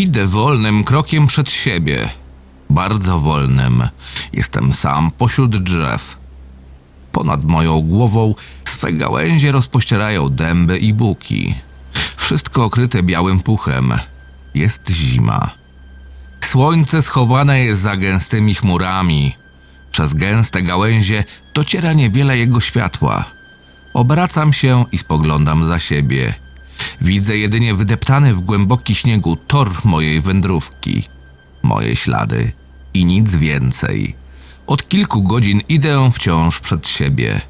Idę wolnym krokiem przed siebie. Bardzo wolnym. Jestem sam pośród drzew. Ponad moją głową swe gałęzie rozpościerają dęby i buki. Wszystko okryte białym puchem. Jest zima. Słońce schowane jest za gęstymi chmurami. Przez gęste gałęzie dociera niewiele jego światła. Obracam się i spoglądam za siebie. Widzę jedynie wydeptany w głęboki śniegu tor mojej wędrówki. Moje ślady i nic więcej. Od kilku godzin idę wciąż przed siebie.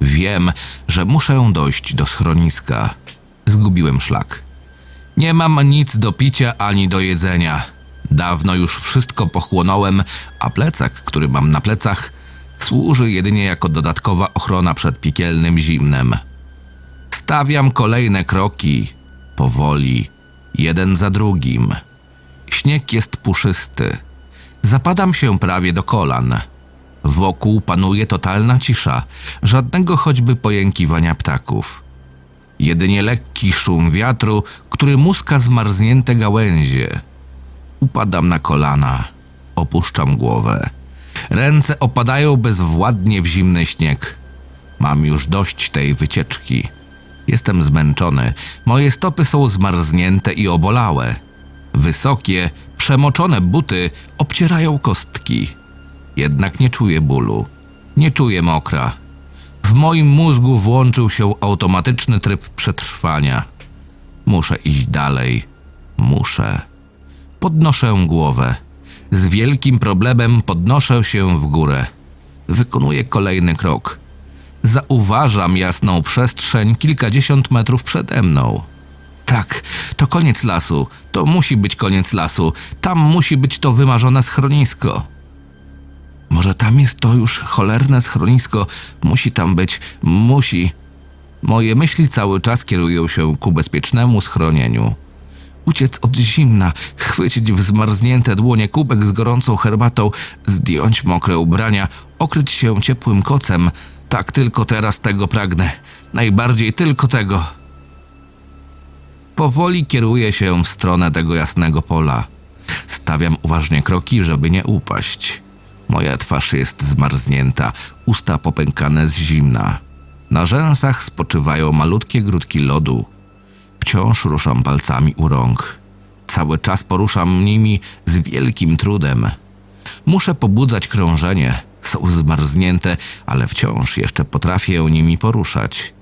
Wiem, że muszę dojść do schroniska. Zgubiłem szlak. Nie mam nic do picia ani do jedzenia. Dawno już wszystko pochłonąłem, a plecak, który mam na plecach, służy jedynie jako dodatkowa ochrona przed piekielnym zimnem. Stawiam kolejne kroki, powoli, jeden za drugim. Śnieg jest puszysty. Zapadam się prawie do kolan. Wokół panuje totalna cisza, żadnego choćby pojękiwania ptaków. Jedynie lekki szum wiatru, który muska zmarznięte gałęzie. Upadam na kolana, opuszczam głowę. Ręce opadają bezwładnie w zimny śnieg. Mam już dość tej wycieczki. Jestem zmęczony, moje stopy są zmarznięte i obolałe. Wysokie, przemoczone buty obcierają kostki. Jednak nie czuję bólu, nie czuję mokra. W moim mózgu włączył się automatyczny tryb przetrwania. Muszę iść dalej, muszę. Podnoszę głowę. Z wielkim problemem podnoszę się w górę. Wykonuję kolejny krok. Zauważam jasną przestrzeń kilkadziesiąt metrów przede mną. Tak, to koniec lasu. To musi być koniec lasu. Tam musi być to wymarzone schronisko. Może tam jest to już cholerne schronisko. Musi tam być. Musi. Moje myśli cały czas kierują się ku bezpiecznemu schronieniu. Uciec od zimna, chwycić w zmarznięte dłonie kubek z gorącą herbatą, zdjąć mokre ubrania, okryć się ciepłym kocem. Tak tylko teraz tego pragnę. Najbardziej tylko tego. Powoli kieruję się w stronę tego jasnego pola. Stawiam uważnie kroki, żeby nie upaść. Moja twarz jest zmarznięta, usta popękane z zimna. Na rzęsach spoczywają malutkie grudki lodu. Wciąż ruszam palcami u rąk. Cały czas poruszam nimi z wielkim trudem. Muszę pobudzać krążenie. Są zmarznięte, ale wciąż jeszcze potrafię nimi poruszać.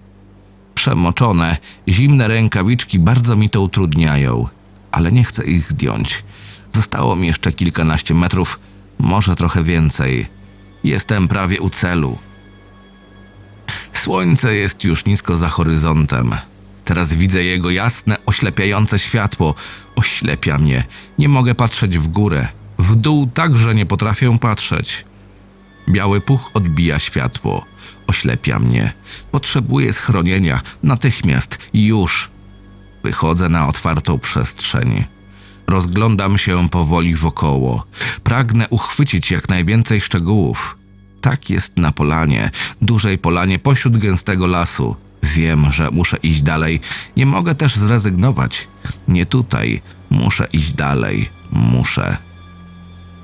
Przemoczone, zimne rękawiczki bardzo mi to utrudniają, ale nie chcę ich zdjąć. Zostało mi jeszcze kilkanaście metrów, może trochę więcej. Jestem prawie u celu. Słońce jest już nisko za horyzontem. Teraz widzę jego jasne, oślepiające światło. Oślepia mnie. Nie mogę patrzeć w górę. W dół także nie potrafię patrzeć. Biały puch odbija światło. Oślepia mnie. Potrzebuję schronienia. Natychmiast. Już. Wychodzę na otwartą przestrzeń. Rozglądam się powoli wokoło. Pragnę uchwycić jak najwięcej szczegółów. Tak jest na polanie, dużej polanie pośród gęstego lasu. Wiem, że muszę iść dalej. Nie mogę też zrezygnować. Nie tutaj. Muszę iść dalej. Muszę.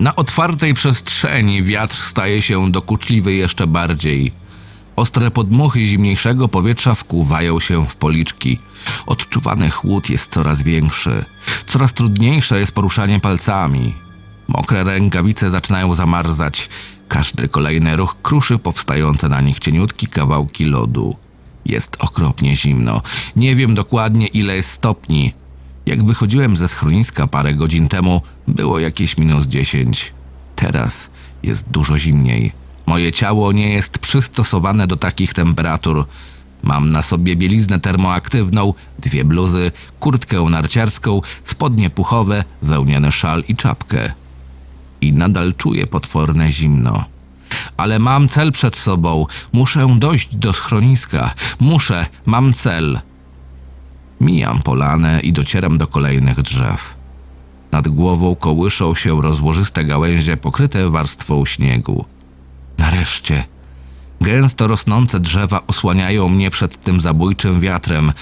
Na otwartej przestrzeni wiatr staje się dokuczliwy jeszcze bardziej. Ostre podmuchy zimniejszego powietrza wkuwają się w policzki. Odczuwany chłód jest coraz większy. Coraz trudniejsze jest poruszanie palcami. Mokre rękawice zaczynają zamarzać. Każdy kolejny ruch kruszy powstające na nich cieniutki kawałki lodu. Jest okropnie zimno. Nie wiem dokładnie ile jest stopni. Jak wychodziłem ze schroniska parę godzin temu, było jakieś minus 10. Teraz jest dużo zimniej. Moje ciało nie jest przystosowane do takich temperatur. Mam na sobie bieliznę termoaktywną, dwie bluzy, kurtkę narciarską, spodnie puchowe, wełniany szal i czapkę. I nadal czuję potworne zimno. Ale mam cel przed sobą. Muszę dojść do schroniska. Muszę, mam cel. Mijam polanę i docieram do kolejnych drzew. Nad głową kołyszą się rozłożyste gałęzie pokryte warstwą śniegu. Nareszcie. Gęsto rosnące drzewa osłaniają mnie przed tym zabójczym wiatrem.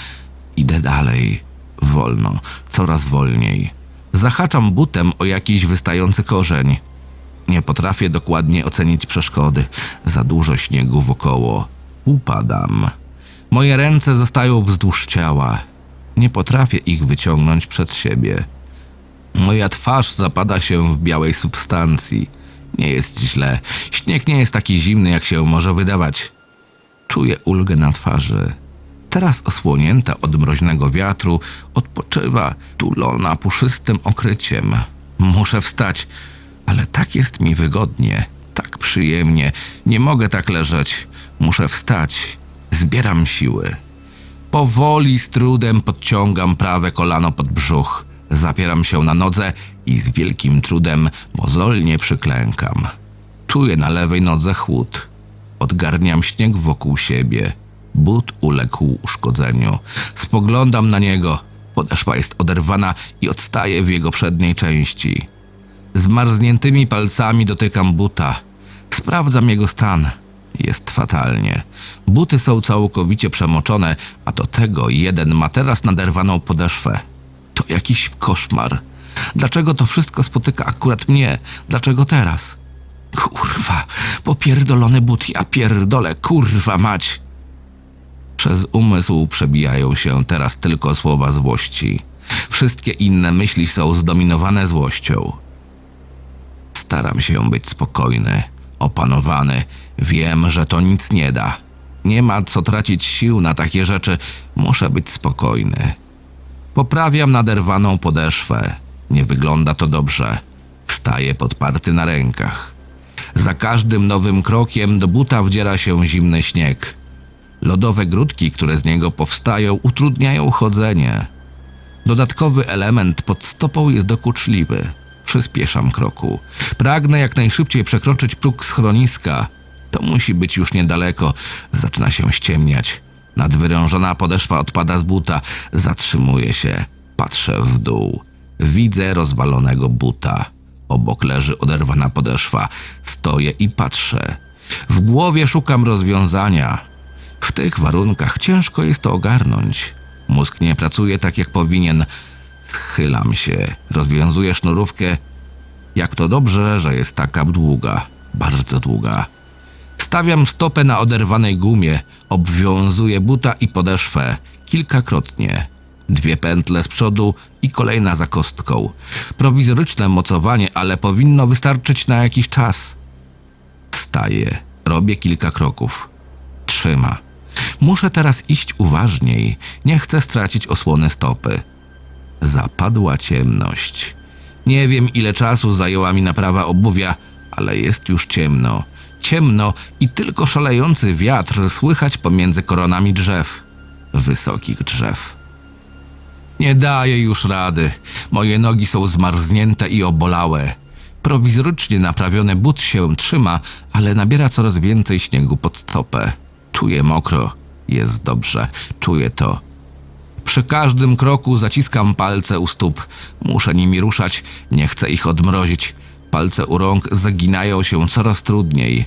Idę dalej. Wolno, coraz wolniej. Zahaczam butem o jakiś wystający korzeń. Nie potrafię dokładnie ocenić przeszkody. Za dużo śniegu wokoło. Upadam. Moje ręce zostają wzdłuż ciała. Nie potrafię ich wyciągnąć przed siebie. Moja twarz zapada się w białej substancji. Nie jest źle. Śnieg nie jest taki zimny, jak się może wydawać. Czuję ulgę na twarzy. Teraz osłonięta od mroźnego wiatru, odpoczywa, tulona puszystym okryciem. Muszę wstać, ale tak jest mi wygodnie, tak przyjemnie. Nie mogę tak leżeć. Muszę wstać. Zbieram siły. Powoli, z trudem podciągam prawe kolano pod brzuch. Zapieram się na nodze i z wielkim trudem mozolnie przyklękam. Czuję na lewej nodze chłód. Odgarniam śnieg wokół siebie. But uległ uszkodzeniu. Spoglądam na niego. Podeszwa jest oderwana i odstaje w jego przedniej części. Zmarzniętymi palcami dotykam buta. Sprawdzam jego stan. Jest fatalnie. Buty są całkowicie przemoczone, a do tego jeden ma teraz naderwaną podeszwę. To jakiś koszmar. Dlaczego to wszystko spotyka akurat mnie? Dlaczego teraz? Kurwa, popierdolony but, ja pierdolę, kurwa mać. Przez umysł przebijają się teraz tylko słowa złości. Wszystkie inne myśli są zdominowane złością. Staram się być spokojny, opanowany. Wiem, że to nic nie da. Nie ma co tracić sił na takie rzeczy. Muszę być spokojny. Poprawiam naderwaną podeszwę. Nie wygląda to dobrze. Wstaję podparty na rękach. Za każdym nowym krokiem do buta wdziera się zimny śnieg. Lodowe grudki, które z niego powstają, utrudniają chodzenie. Dodatkowy element pod stopą jest dokuczliwy. Przyspieszam kroku. Pragnę jak najszybciej przekroczyć próg schroniska. To musi być już niedaleko. Zaczyna się ściemniać. Nadwyrężona podeszwa odpada z buta. Zatrzymuję się. Patrzę w dół. Widzę rozwalonego buta. Obok leży oderwana podeszwa. Stoję i patrzę. W głowie szukam rozwiązania. W tych warunkach ciężko jest to ogarnąć. Mózg nie pracuje tak jak powinien. Schylam się, rozwiązuję sznurówkę. Jak to dobrze, że jest taka długa, bardzo długa. Stawiam stopę na oderwanej gumie, obwiązuję buta i podeszwę kilkakrotnie. Dwie pętle z przodu i kolejna za kostką. Prowizoryczne mocowanie, ale powinno wystarczyć na jakiś czas. Wstaję, robię kilka kroków. Trzyma. Muszę teraz iść uważniej. Nie chcę stracić osłony stopy. Zapadła ciemność. Nie wiem, ile czasu zajęła mi naprawa obuwia, ale jest już ciemno. Ciemno i tylko szalejący wiatr słychać pomiędzy koronami drzew. Wysokich drzew. Nie daję już rady. Moje nogi są zmarznięte i obolałe. Prowizorycznie naprawiony but się trzyma, ale nabiera coraz więcej śniegu pod stopę. Czuję mokro. Jest dobrze. Czuję to. Przy każdym kroku zaciskam palce u stóp. Muszę nimi ruszać, nie chcę ich odmrozić. Palce u rąk zaginają się coraz trudniej.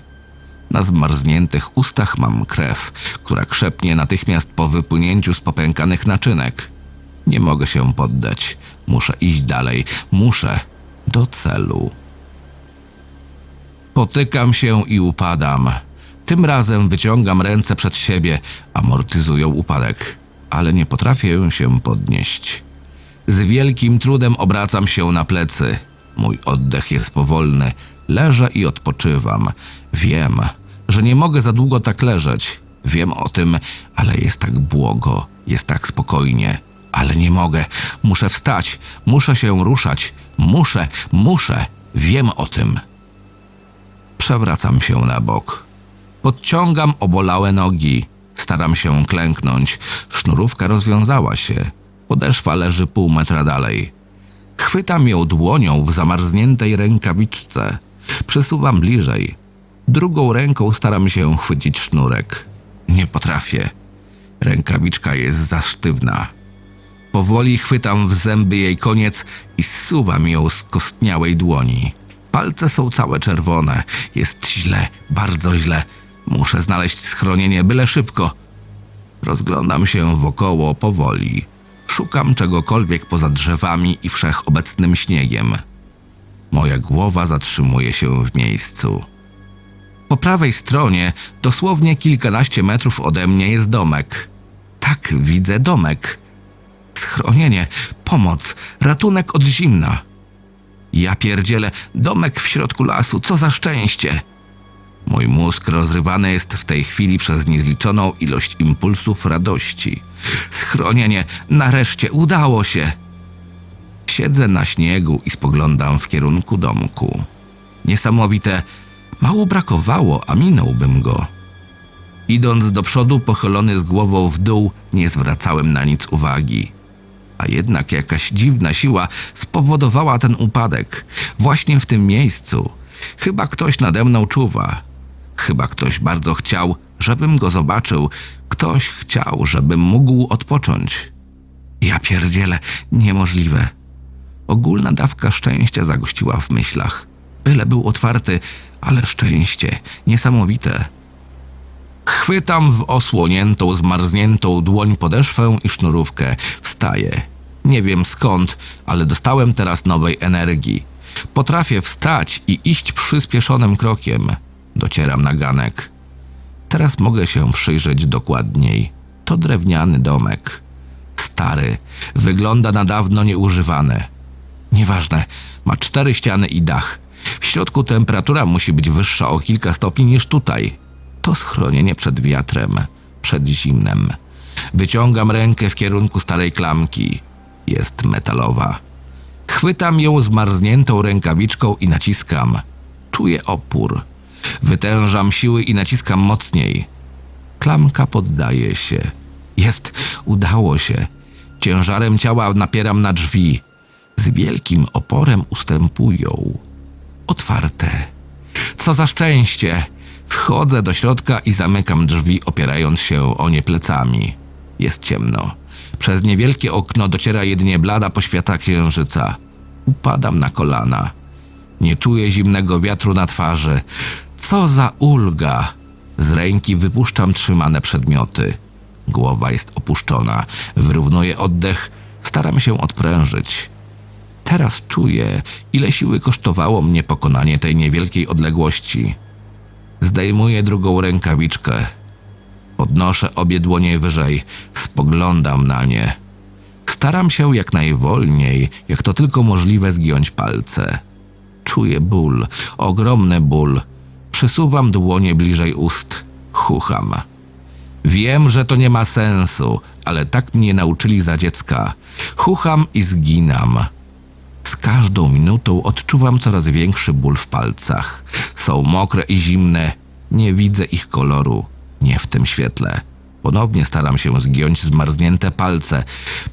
Na zmarzniętych ustach mam krew, która krzepnie natychmiast po wypłynięciu z popękanych naczynek. Nie mogę się poddać. Muszę iść dalej. Muszę do celu. Potykam się i upadam. Tym razem wyciągam ręce przed siebie, amortyzują upadek, ale nie potrafię się podnieść. Z wielkim trudem obracam się na plecy. Mój oddech jest powolny. Leżę i odpoczywam. Wiem, że nie mogę za długo tak leżeć. Wiem o tym, ale jest tak błogo, jest tak spokojnie. Ale nie mogę. Muszę wstać, muszę się ruszać. Muszę, muszę. Wiem o tym. Przewracam się na bok. Podciągam obolałe nogi. Staram się klęknąć. Sznurówka rozwiązała się. Podeszwa leży pół metra dalej. Chwytam ją dłonią w zamarzniętej rękawiczce. Przesuwam bliżej. Drugą ręką staram się chwycić sznurek. Nie potrafię. Rękawiczka jest za sztywna. Powoli chwytam w zęby jej koniec i zsuwam ją z kostniałej dłoni. Palce są całe czerwone. Jest źle, bardzo źle. Muszę znaleźć schronienie byle szybko. Rozglądam się wokoło powoli. Szukam czegokolwiek poza drzewami i wszechobecnym śniegiem. Moja głowa zatrzymuje się w miejscu. Po prawej stronie, dosłownie kilkanaście metrów ode mnie, jest domek. Tak, widzę domek. Schronienie, pomoc, ratunek od zimna. Ja pierdzielę, domek w środku lasu, co za szczęście! Mój mózg rozrywany jest w tej chwili przez niezliczoną ilość impulsów radości. Schronienie, nareszcie udało się! Siedzę na śniegu i spoglądam w kierunku domku. Niesamowite, mało brakowało, a minąłbym go. Idąc do przodu, pochylony z głową w dół, nie zwracałem na nic uwagi. A jednak jakaś dziwna siła spowodowała ten upadek. Właśnie w tym miejscu. Chyba ktoś nade mną czuwa. Chyba ktoś bardzo chciał, żebym go zobaczył. Ktoś chciał, żebym mógł odpocząć. Ja pierdzielę, niemożliwe. Ogólna dawka szczęścia zagościła w myślach. Byle był otwarty, ale szczęście, niesamowite. Chwytam w osłoniętą, zmarzniętą dłoń podeszwę i sznurówkę. Wstaję. Nie wiem skąd, ale dostałem teraz nowej energii. Potrafię wstać i iść przyspieszonym krokiem. Docieram na ganek. Teraz mogę się przyjrzeć dokładniej. To drewniany domek. Stary, wygląda na dawno nieużywany. Nieważne, ma cztery ściany i dach. W środku temperatura musi być wyższa o kilka stopni niż tutaj. To schronienie przed wiatrem, przed zimnem. Wyciągam rękę w kierunku starej klamki. Jest metalowa. Chwytam ją zmarzniętą rękawiczką i naciskam. Czuję opór. Wytężam siły i naciskam mocniej. Klamka poddaje się. Jest, udało się. Ciężarem ciała napieram na drzwi. Z wielkim oporem ustępują. Otwarte. Co za szczęście! Wchodzę do środka i zamykam drzwi, opierając się o nie plecami. Jest ciemno. Przez niewielkie okno dociera jedynie blada poświata księżyca. Upadam na kolana. Nie czuję zimnego wiatru na twarzy. Co za ulga! Z ręki wypuszczam trzymane przedmioty. Głowa jest opuszczona. Wyrównuję oddech. Staram się odprężyć. Teraz czuję, ile siły kosztowało mnie pokonanie tej niewielkiej odległości. Zdejmuję drugą rękawiczkę. Podnoszę obie dłonie wyżej, spoglądam na nie. Staram się jak najwolniej, jak to tylko możliwe, zgiąć palce. Czuję ból, ogromny ból. Przesuwam dłonie bliżej ust, chucham. Wiem, że to nie ma sensu, ale tak mnie nauczyli za dziecka. Chucham i zginam. Z każdą minutą odczuwam coraz większy ból w palcach. Są mokre i zimne. Nie widzę ich koloru. Nie w tym świetle. Ponownie staram się zgiąć zmarznięte palce.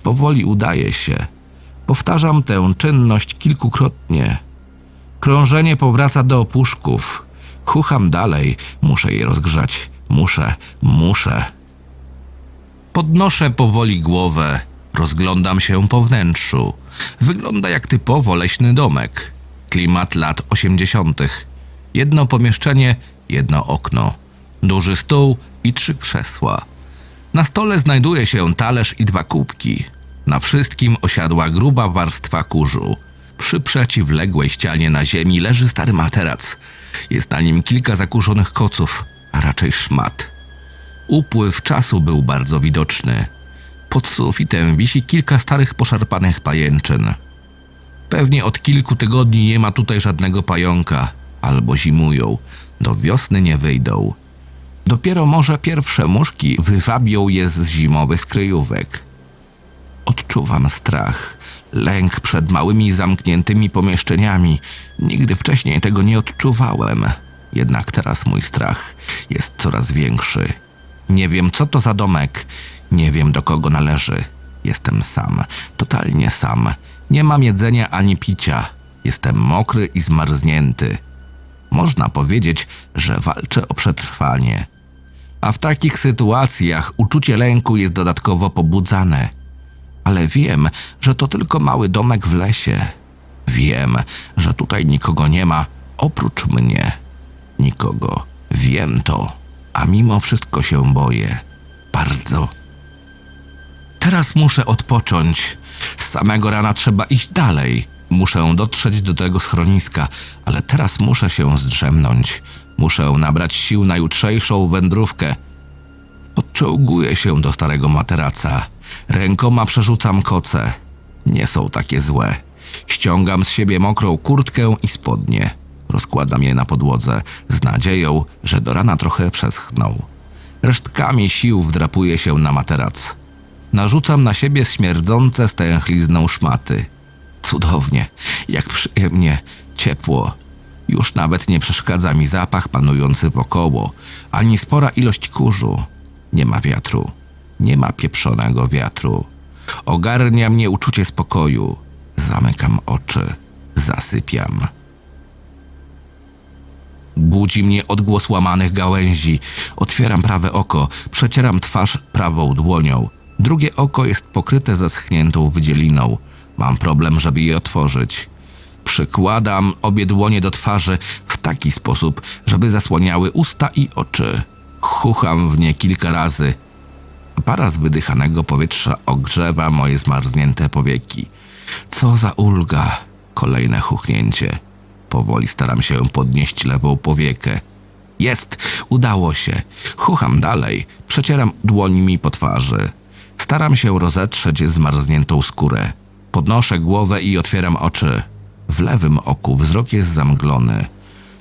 Powoli udaje się. Powtarzam tę czynność kilkukrotnie. Krążenie powraca do opuszków. Chucham dalej. Muszę je rozgrzać. Muszę, muszę. Podnoszę powoli głowę. Rozglądam się po wnętrzu. Wygląda jak typowo leśny domek. Klimat lat osiemdziesiątych. Jedno pomieszczenie, jedno okno. Duży stół i trzy krzesła. Na stole znajduje się talerz i dwa kubki. Na wszystkim osiadła gruba warstwa kurzu. Przy przeciwległej ścianie na ziemi leży stary materac. Jest na nim kilka zakurzonych koców, a raczej szmat. Upływ czasu był bardzo widoczny. Pod sufitem wisi kilka starych poszarpanych pajęczyn. Pewnie od kilku tygodni nie ma tutaj żadnego pająka, albo zimują, do wiosny nie wyjdą. Dopiero może pierwsze muszki wywabią je z zimowych kryjówek. Odczuwam strach, lęk przed małymi zamkniętymi pomieszczeniami. Nigdy wcześniej tego nie odczuwałem. Jednak teraz mój strach jest coraz większy. Nie wiem, co to za domek, nie wiem, do kogo należy. Jestem sam, totalnie sam. Nie mam jedzenia ani picia. Jestem mokry i zmarznięty. Można powiedzieć, że walczę o przetrwanie. A w takich sytuacjach uczucie lęku jest dodatkowo pobudzane. Ale wiem, że to tylko mały domek w lesie. Wiem, że tutaj nikogo nie ma oprócz mnie. Nikogo. Wiem to, a mimo wszystko się boję. Bardzo. Teraz muszę odpocząć. Z samego rana trzeba iść dalej. Muszę dotrzeć do tego schroniska, ale teraz muszę się zdrzemnąć. Muszę nabrać sił na jutrzejszą wędrówkę. Odczołguję się do starego materaca. Rękoma przerzucam koce. Nie są takie złe. Ściągam z siebie mokrą kurtkę i spodnie. Rozkładam je na podłodze z nadzieją, że do rana trochę przeschną. Resztkami sił wdrapuję się na materac. Narzucam na siebie śmierdzące stęchlizną szmaty. Cudownie, jak przyjemnie, ciepło. Już nawet nie przeszkadza mi zapach panujący wokoło, ani spora ilość kurzu. Nie ma wiatru. Nie ma pieprzonego wiatru. Ogarnia mnie uczucie spokoju. Zamykam oczy. Zasypiam. Budzi mnie odgłos łamanych gałęzi. Otwieram prawe oko, przecieram twarz prawą dłonią. Drugie oko jest pokryte zaschniętą wydzieliną. Mam problem, żeby je otworzyć. Przykładam obie dłonie do twarzy w taki sposób, żeby zasłaniały usta i oczy. Chucham w nie kilka razy. Para z wydychanego powietrza ogrzewa moje zmarznięte powieki. Co za ulga! Kolejne chuchnięcie. Powoli staram się podnieść lewą powiekę. Jest! Udało się. Chucham dalej. Przecieram dłońmi po twarzy. Staram się rozetrzeć zmarzniętą skórę. Podnoszę głowę i otwieram oczy. W lewym oku wzrok jest zamglony.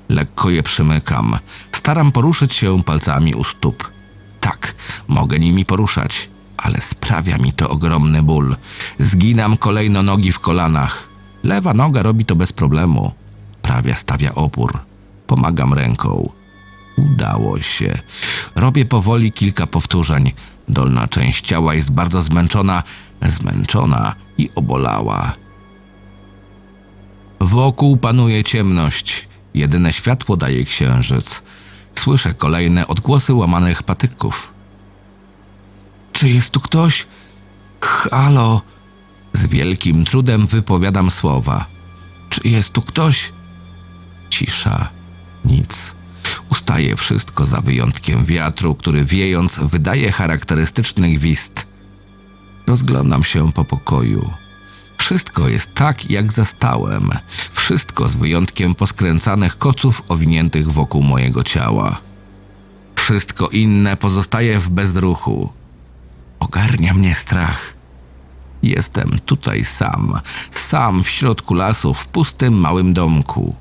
Lekko je przymykam. Staram poruszyć się palcami u stóp. Tak, mogę nimi poruszać, ale sprawia mi to ogromny ból. Zginam kolejno nogi w kolanach. Lewa noga robi to bez problemu. Prawie stawia opór. Pomagam ręką. Udało się. Robię powoli kilka powtórzeń. Dolna część ciała jest bardzo zmęczona, zmęczona i obolała. Wokół panuje ciemność. Jedyne światło daje księżyc. Słyszę kolejne odgłosy łamanych patyków. Czy jest tu ktoś? Halo! Z wielkim trudem wypowiadam słowa. Czy jest tu ktoś? Cisza. Nic. Ustaje wszystko za wyjątkiem wiatru, który wiejąc wydaje charakterystyczny gwizd. Rozglądam się po pokoju. Wszystko jest tak, jak zastałem. Wszystko z wyjątkiem poskręcanych koców owiniętych wokół mojego ciała. Wszystko inne pozostaje w bezruchu. Ogarnia mnie strach. Jestem tutaj sam, sam w środku lasu, w pustym małym domku.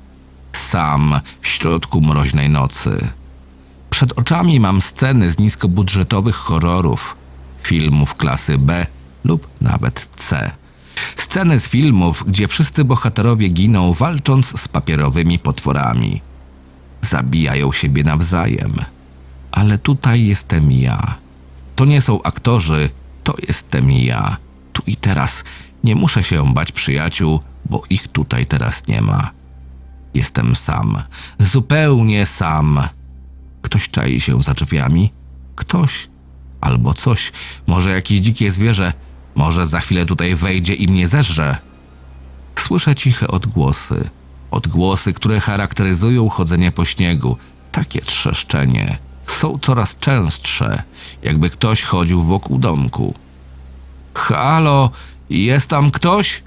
Sam w środku mroźnej nocy. Przed oczami mam sceny z niskobudżetowych horrorów, filmów klasy B lub nawet C. Sceny z filmów, gdzie wszyscy bohaterowie giną walcząc z papierowymi potworami. Zabijają siebie nawzajem. Ale tutaj jestem ja. To nie są aktorzy, to jestem ja. Tu i teraz. Nie muszę się bać przyjaciół, bo ich tutaj teraz nie ma. Jestem sam, zupełnie sam. Ktoś czai się za drzwiami? Ktoś albo coś, może jakieś dzikie zwierzę, może za chwilę tutaj wejdzie i mnie zeżre. Słyszę ciche odgłosy. Odgłosy, które charakteryzują chodzenie po śniegu. Takie trzeszczenie. Są coraz częstsze, jakby ktoś chodził wokół domku. Halo, jest tam ktoś?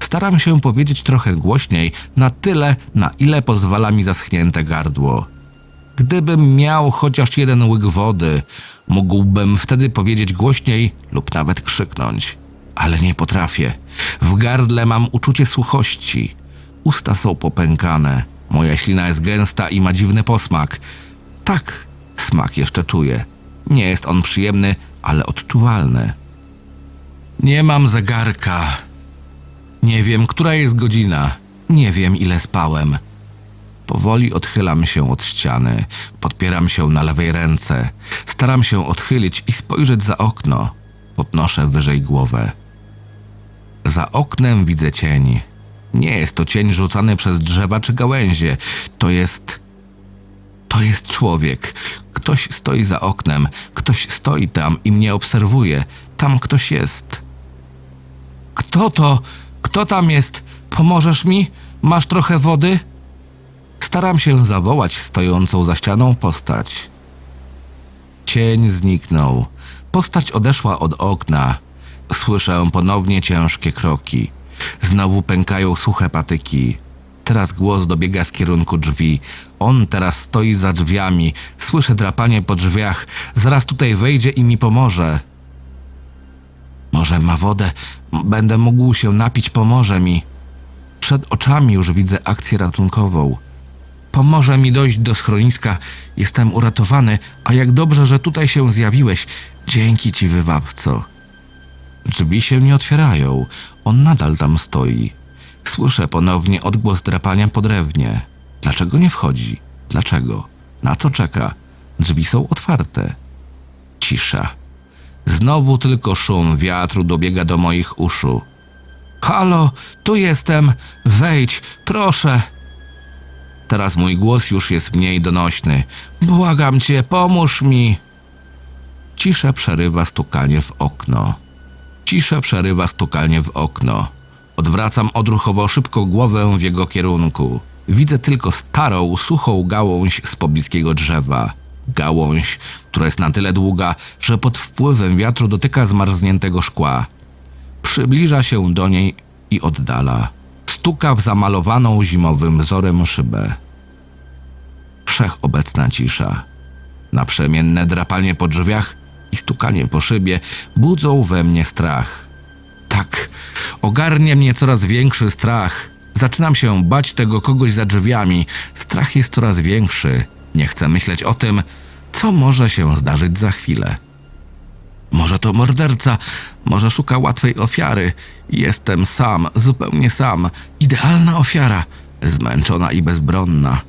Staram się powiedzieć trochę głośniej, na tyle, na ile pozwala mi zaschnięte gardło. Gdybym miał chociaż jeden łyk wody, mógłbym wtedy powiedzieć głośniej lub nawet krzyknąć. Ale nie potrafię. W gardle mam uczucie suchości. Usta są popękane. Moja ślina jest gęsta i ma dziwny posmak. Tak, smak jeszcze czuję. Nie jest on przyjemny, ale odczuwalny. Nie mam zegarka. Nie wiem, która jest godzina. Nie wiem, ile spałem. Powoli odchylam się od ściany, podpieram się na lewej ręce, staram się odchylić i spojrzeć za okno. Podnoszę wyżej głowę. Za oknem widzę cień. Nie jest to cień rzucany przez drzewa czy gałęzie. To jest. To jest człowiek. Ktoś stoi za oknem, ktoś stoi tam i mnie obserwuje. Tam ktoś jest. Kto to? Kto tam jest? Pomożesz mi? Masz trochę wody? Staram się zawołać stojącą za ścianą postać. Cień zniknął. Postać odeszła od okna. Słyszę ponownie ciężkie kroki. Znowu pękają suche patyki. Teraz głos dobiega z kierunku drzwi. On teraz stoi za drzwiami. Słyszę drapanie po drzwiach. Zaraz tutaj wejdzie i mi pomoże. Może ma wodę, będę mógł się napić, pomoże mi. Przed oczami już widzę akcję ratunkową. Pomoże mi dojść do schroniska, jestem uratowany, a jak dobrze, że tutaj się zjawiłeś. Dzięki ci, wywabco. Drzwi się nie otwierają, on nadal tam stoi. Słyszę ponownie odgłos drapania po drewnie. Dlaczego nie wchodzi? Dlaczego? Na co czeka? Drzwi są otwarte. Cisza. Znowu tylko szum wiatru dobiega do moich uszu. Halo, tu jestem. Wejdź, proszę. Teraz mój głos już jest mniej donośny. Błagam cię, pomóż mi. Ciszę przerywa stukanie w okno. Ciszę przerywa stukanie w okno. Odwracam odruchowo szybko głowę w jego kierunku. Widzę tylko starą, suchą gałąź z pobliskiego drzewa. Gałąź, która jest na tyle długa, że pod wpływem wiatru dotyka zmarzniętego szkła. Przybliża się do niej i oddala. Stuka w zamalowaną zimowym wzorem szybę. Wszechobecna cisza. Naprzemienne drapanie po drzwiach i stukanie po szybie budzą we mnie strach. Tak, ogarnia mnie coraz większy strach. Zaczynam się bać tego kogoś za drzwiami. Strach jest coraz większy. Nie chcę myśleć o tym, co może się zdarzyć za chwilę. Może to morderca, może szuka łatwej ofiary. Jestem sam, zupełnie sam. Idealna ofiara, zmęczona i bezbronna.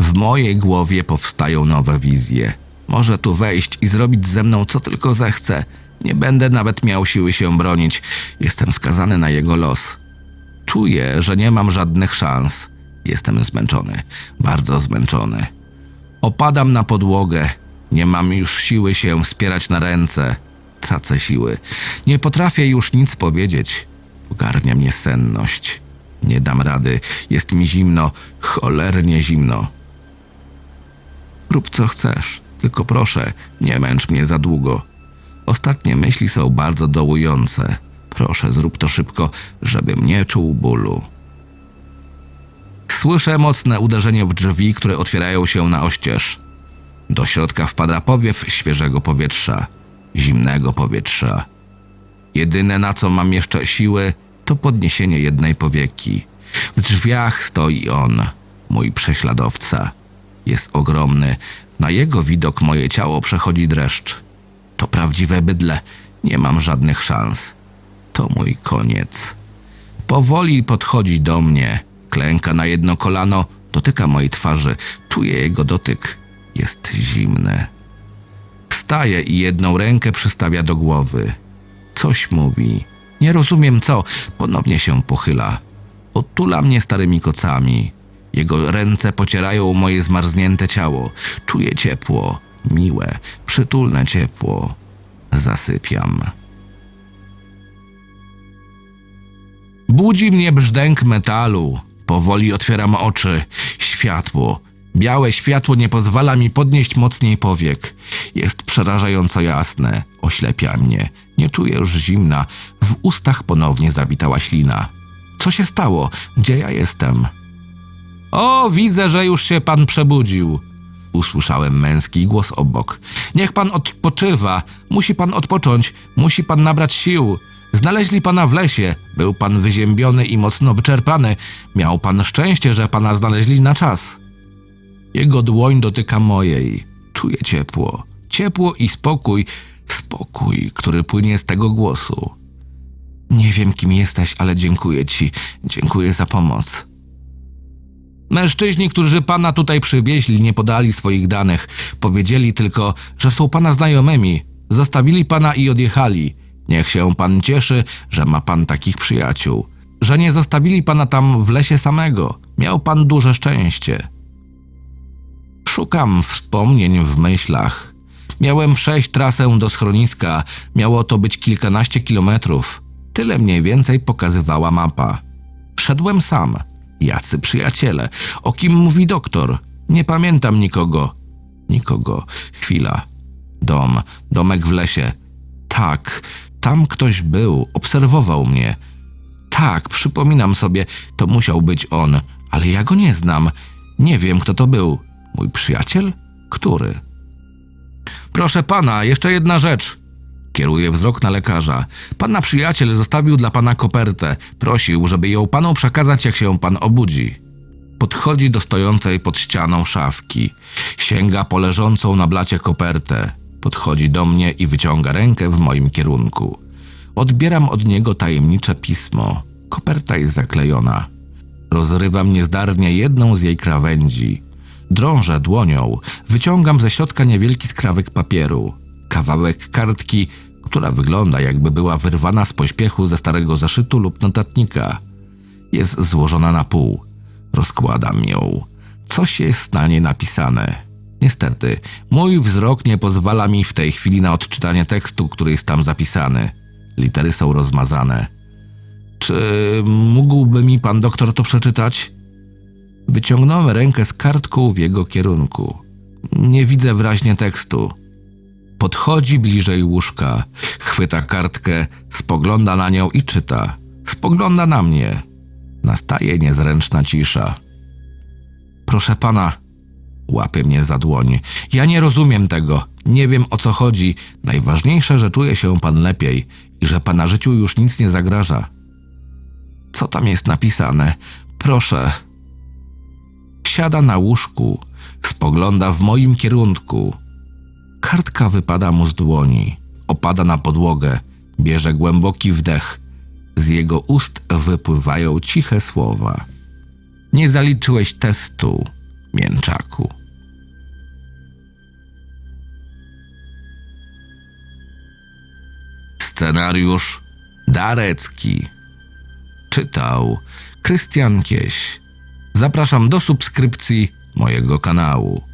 W mojej głowie powstają nowe wizje. Może tu wejść i zrobić ze mną co tylko zechce. Nie będę nawet miał siły się bronić. Jestem skazany na jego los. Czuję, że nie mam żadnych szans. Jestem zmęczony, bardzo zmęczony. Opadam na podłogę. Nie mam już siły się wspierać na ręce. Tracę siły. Nie potrafię już nic powiedzieć. Ogarnia mnie senność. Nie dam rady. Jest mi zimno, cholernie zimno. Rób co chcesz, tylko proszę, nie męcz mnie za długo. Ostatnie myśli są bardzo dołujące. Proszę, zrób to szybko, żebym nie czuł bólu. Słyszę mocne uderzenie w drzwi, które otwierają się na oścież. Do środka wpada powiew świeżego powietrza, zimnego powietrza. Jedyne na co mam jeszcze siły, to podniesienie jednej powieki. W drzwiach stoi on, mój prześladowca. Jest ogromny. Na jego widok moje ciało przechodzi dreszcz. To prawdziwe bydle. Nie mam żadnych szans. To mój koniec. Powoli podchodzi do mnie, klęka na jedno kolano, dotyka mojej twarzy, czuję jego dotyk. Jest zimny. Wstaje i jedną rękę przystawia do głowy. Coś mówi. Nie rozumiem co. Ponownie się pochyla. Otula mnie starymi kocami. Jego ręce pocierają moje zmarznięte ciało. Czuję ciepło, miłe, przytulne ciepło. Zasypiam. Budzi mnie brzdęk metalu. Powoli otwieram oczy. Światło. Białe światło nie pozwala mi podnieść mocniej powiek. Jest przerażająco jasne. Oślepia mnie. Nie czuję już zimna. W ustach ponownie zawitała ślina. Co się stało? Gdzie ja jestem? O, widzę, że już się pan przebudził. Usłyszałem męski głos obok. Niech pan odpoczywa. Musi pan odpocząć. Musi pan nabrać sił. Znaleźli pana w lesie. Był pan wyziębiony i mocno wyczerpany. Miał pan szczęście, że pana znaleźli na czas. Jego dłoń dotyka mojej. Czuję ciepło. Ciepło i spokój. Spokój, który płynie z tego głosu. Nie wiem, kim jesteś, ale dziękuję ci. Dziękuję za pomoc. Mężczyźni, którzy pana tutaj przywieźli, nie podali swoich danych. Powiedzieli tylko, że są pana znajomymi. Zostawili pana i odjechali. Niech się pan cieszy, że ma pan takich przyjaciół. Że nie zostawili pana tam w lesie samego. Miał pan duże szczęście. Szukam wspomnień w myślach. Miałem przejść trasę do schroniska. Miało to być kilkanaście kilometrów. Tyle mniej więcej pokazywała mapa. Szedłem sam. Jacy przyjaciele? O kim mówi doktor? Nie pamiętam nikogo. Nikogo. Chwila. Dom. Domek w lesie. Tak, Tam ktoś był, obserwował mnie. Tak, przypominam sobie, to musiał być on, ale ja go nie znam. Nie wiem, kto to był. Mój przyjaciel? Który? Proszę pana, jeszcze jedna rzecz. Kieruję wzrok na lekarza. Pana przyjaciel zostawił dla pana kopertę. Prosił, żeby ją panu przekazać, jak się pan obudzi. Podchodzi do stojącej pod ścianą szafki. Sięga po leżącą na blacie kopertę. Podchodzi do mnie i wyciąga rękę w moim kierunku. Odbieram od niego tajemnicze pismo. Koperta jest zaklejona. Rozrywam niezdarnie jedną z jej krawędzi. Drążę dłonią, wyciągam ze środka niewielki skrawek papieru. Kawałek kartki, która wygląda jakby była wyrwana z pośpiechu ze starego zeszytu lub notatnika. Jest złożona na pół. Rozkładam ją. Coś jest na niej napisane. Niestety, mój wzrok nie pozwala mi w tej chwili na odczytanie tekstu, który jest tam zapisany. Litery są rozmazane. Czy mógłby mi pan doktor to przeczytać? Wyciągnąłem rękę z kartką w jego kierunku. Nie widzę wyraźnie tekstu. Podchodzi bliżej łóżka, chwyta kartkę, spogląda na nią i czyta. Spogląda na mnie. Nastaje niezręczna cisza. Proszę pana, łapie mnie za dłoń. Ja nie rozumiem tego. Nie wiem o co chodzi. Najważniejsze, że czuje się pan lepiej i że pana życiu już nic nie zagraża. Co tam jest napisane? Proszę. Siada na łóżku, spogląda w moim kierunku. Kartka wypada mu z dłoni, opada na podłogę, bierze głęboki wdech. Z jego ust wypływają ciche słowa. Nie zaliczyłeś testu, mięczaku. Scenariusz Darecki. Czytał Krystian Kieś. Zapraszam do subskrypcji mojego kanału.